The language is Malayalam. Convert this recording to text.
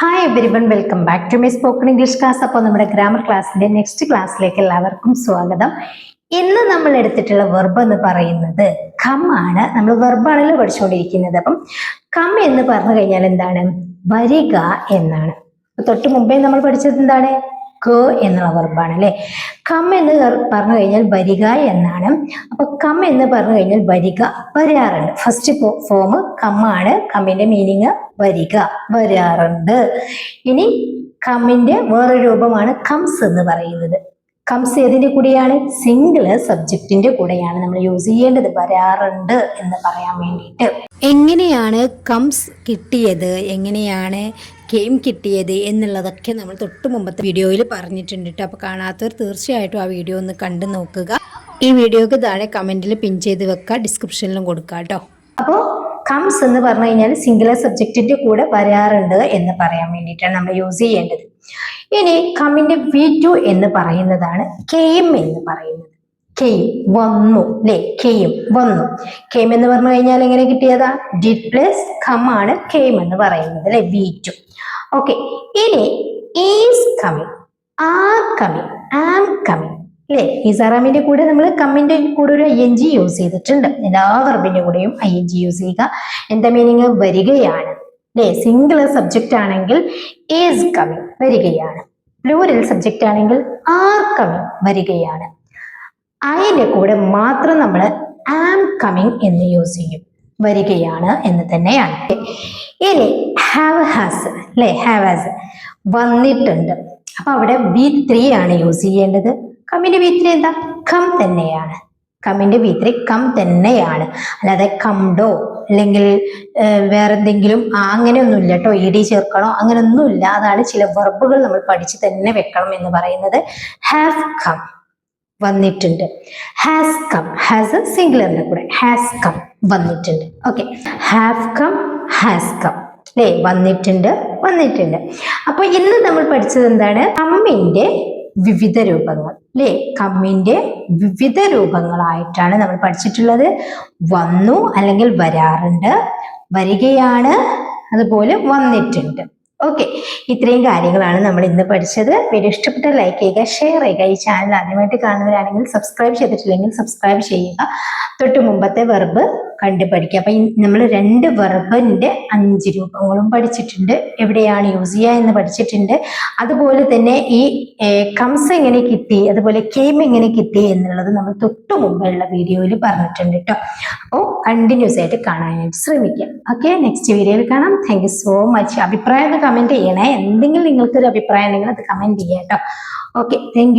Hi everyone welcome back to my spoken English class അപ്പോൾ നമ്മുടെ ഗ്രാമർ ക്ലാസ്സിന്റെ നെക്സ്റ്റ് ക്ലാസ്സിലേക്ക് എല്ലാവർക്കും സ്വാഗതം. ഇന്ന് നമ്മൾ എടുത്തിട്ടുള്ള വെർബ് എന്ന് പറയുന്നത് കം ആണ്. നമ്മൾ വെർബാണല്ലോ പഠിച്ചുകൊണ്ടിരിക്കുന്നത്. അപ്പം കം എന്ന് പറഞ്ഞു കഴിഞ്ഞാൽ എന്താണ്? വരിക എന്നാണ്. തൊട്ട് മുമ്പേ നമ്മൾ പഠിച്ചത് എന്താണ്? ക എന്നുള്ള വെർബാണ് അല്ലെ കം എന്ന് പറഞ്ഞു കഴിഞ്ഞാൽ വരിക എന്നാണ്. അപ്പൊ കം എന്ന് പറഞ്ഞു കഴിഞ്ഞാൽ വരിക വരാറുണ്ട്. ഫസ്റ്റ് ഫോം കമ്മാണ് കമ്മിന്റെ മീനിങ് വരിക വരാറുണ്ട്. ഇനി കമ്മിന്റെ വേറെ രൂപമാണ് കംസ് എന്ന് പറയുന്നത്. കംസ് ഏതിന്റെ കൂടെയാണ്? സിംഗിൾ സബ്ജക്റ്റിന്റെ കൂടെയാണ് നമ്മൾ യൂസ് ചെയ്യേണ്ടത്. വരാറുണ്ട് എന്ന് പറയാൻ വേണ്ടിയിട്ട്. എങ്ങനെയാണ് കംസ് കിട്ടിയത്? എങ്ങനെയാണ് ഗെയിം കിട്ടിയത് എന്നുള്ളതൊക്കെ നമ്മൾ തൊട്ട് മുമ്പത്തെ വീഡിയോയിൽ പറഞ്ഞിട്ടുണ്ട് കേട്ടോ അപ്പോൾ കാണാത്തവർ തീർച്ചയായിട്ടും ആ വീഡിയോ ഒന്ന് കണ്ടു നോക്കുക. ഈ വീഡിയോക്ക് താഴെ കമന്റിൽ പിൻ ചെയ്ത് വെക്കുക ഡിസ്ക്രിപ്ഷനിലും കൊടുക്കുക കേട്ടോ അപ്പോൾ കംസ് എന്ന് പറഞ്ഞു കഴിഞ്ഞാൽ സിംഗുലർ സബ്ജക്റ്റിന്റെ കൂടെ വരാറുണ്ട് എന്ന് പറയാൻ വേണ്ടിയിട്ടാണ് നമ്മൾ യൂസ് ചെയ്യേണ്ടത്. ഇനി കമ്മിന്റെ വി ടു എന്ന് പറയുന്നതാണ് കെയിം എന്ന് പറയുന്നത്. കെയിം വന്നു അല്ലെ കെയും വന്നു. കെയിം എന്ന് പറഞ്ഞു കഴിഞ്ഞാൽ എങ്ങനെ കിട്ടിയതാ? ഡിഡ് പ്ലസ് കം ആണ് കെയിം എന്ന് പറയുന്നത് അല്ലെ? വി ടു ഓക്കെ ഇനി is coming are coming am coming അല്ലെ? ഈസാറാമിന്റെ കൂടെ നമ്മൾ കമ്മിന്റെ കൂടെ ഒരു ഐ എൻ ജി യൂസ് ചെയ്തിട്ടുണ്ട് എല്ലാ വെർബിന്റെ കൂടെയും ഐ എൻ ജി യൂസ് ചെയ്യുക. എന്താ മീനിങ് വരികയാണ്. അല്ലെ? സിംഗിൾ സബ്ജക്റ്റ് ആണെങ്കിൽ ഈസ് കമ്മിങ് വരികയാണ്. പ്ലൂരൽ സബ്ജക്റ്റ് ആണെങ്കിൽ ആർ കമ്മിങ് വരികയാണ്. അതിന്റെ കൂടെ മാത്രം നമ്മൾ ആം കമ്മിങ് എന്ന് യൂസ് ചെയ്യും. വരികയാണ് എന്ന് തന്നെയാണ്. ഇനി ഹാവ് ഹാസ് അല്ലെ ഹാവ് ഹാസ് വന്നിട്ടുണ്ട്. അപ്പൊ അവിടെ ബി ത്രീ ആണ് യൂസ് ചെയ്യേണ്ടത്. കമ്മിന്റെ ബി ത്രീ എന്താ? കം തന്നെയാണ്. കമ്മിന്റെ ബി ത്രീ കം തന്നെയാണ്. അല്ലാതെ കംഡോ അല്ലെങ്കിൽ വേറെ എന്തെങ്കിലും അങ്ങനെയൊന്നുമില്ല കേട്ടോ ഇ ഡി ചേർക്കണോ? അങ്ങനെയൊന്നുമില്ല അതാണ് ചില വെർബുകൾ നമ്മൾ പഠിച്ച് തന്നെ വെക്കണം എന്ന് പറയുന്നത്. ഹാവ് കം വന്നിട്ടുണ്ട്. ഹാസ് കം ഹാസ് സിംഗുലറിന്റെ കൂടെ. ഹാസ് കം വന്നിട്ടുണ്ട്. Okay have come has come അല്ലേ വന്നിട്ടുണ്ട്. വന്നിട്ടുണ്ട്. അപ്പൊ ഇന്ന് നമ്മൾ പഠിച്ചത് എന്താണ്? കമ്മിന്റെ വിവിധ രൂപങ്ങൾ. അല്ലേ കമ്മിന്റെ വിവിധ രൂപങ്ങളായിട്ടാണ് നമ്മൾ പഠിച്ചിട്ടുള്ളത്. വന്നു അല്ലെങ്കിൽ വരാറുണ്ട്. വരികയാണ്. അതുപോലെ വന്നിട്ടുണ്ട്. ഓക്കെ ഇത്രയും കാര്യങ്ങളാണ് നമ്മൾ ഇന്ന് പഠിച്ചത്. വീഡിയോ ഇഷ്ടപ്പെട്ട ലൈക്ക് ചെയ്യുക ഷെയർ ചെയ്യുക. ഈ ചാനൽ ആദ്യമായിട്ട് കാണുന്നവരാണെങ്കിൽ സബ്സ്ക്രൈബ് ചെയ്തിട്ടില്ലെങ്കിൽ സബ്സ്ക്രൈബ് ചെയ്യുക. തൊട്ട് മുമ്പത്തെ വെർബ് കണ്ടു പഠിക്കുക അപ്പൊ നമ്മൾ രണ്ട് വെർബിന്റെ അഞ്ച് രൂപങ്ങളും പഠിച്ചിട്ടുണ്ട്. എവിടെയാണ് യൂസ് ചെയ്യുക എന്ന് പഠിച്ചിട്ടുണ്ട്. അതുപോലെ തന്നെ ഈ കംസ് എങ്ങനെ കിട്ടി അതുപോലെ കെയിം എങ്ങനെ കിട്ടി എന്നുള്ളത് നമ്മൾ തൊട്ടു മുമ്പുള്ള വീഡിയോയിൽ പറഞ്ഞിട്ടുണ്ട് കേട്ടോ. അപ്പോൾ കണ്ടിന്യൂസ് ആയിട്ട് കാണാനായിട്ട് ശ്രമിക്കാം. ഓക്കെ നെക്സ്റ്റ് വീഡിയോയിൽ കാണാം. താങ്ക് യു സോ മച്ച് അഭിപ്രായം ഒന്ന് കമന്റ് ചെയ്യണേ. എന്തെങ്കിലും നിങ്ങൾക്ക് ഒരു അഭിപ്രായം ഉണ്ടെങ്കിൽ അത് കമന്റ് ചെയ്യാം കേട്ടോ. Okay thank